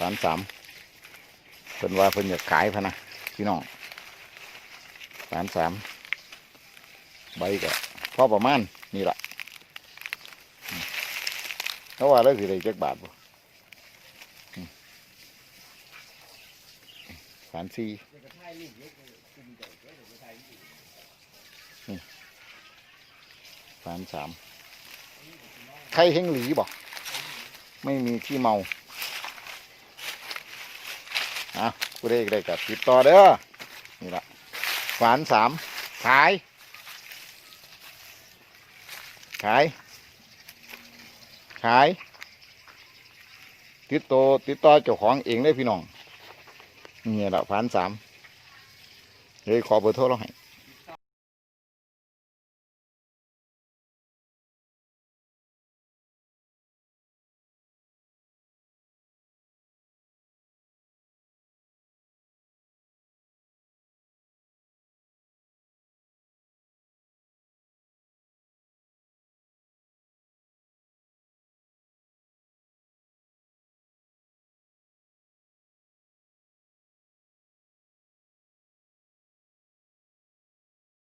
สามสามเพิ่นว่าเพิ่นอยากขายพะนะพี่น้องสามสามใบก็พอประมาณนี่ละเขาว่าแล้วสิได้จักบาทบ่สามสี่สามสามใครเฮงหลีบ่ไม่มีที่เมา อะกูได้ได้กับติดต่อเด้อนี่ละฝานสามขาย ขาย ขาย ติดต่อติดต่อเจ้าของเองเลยพี่น้องนี่แหละฝานสามเฮ้ยขอเบอร์โทรเราให้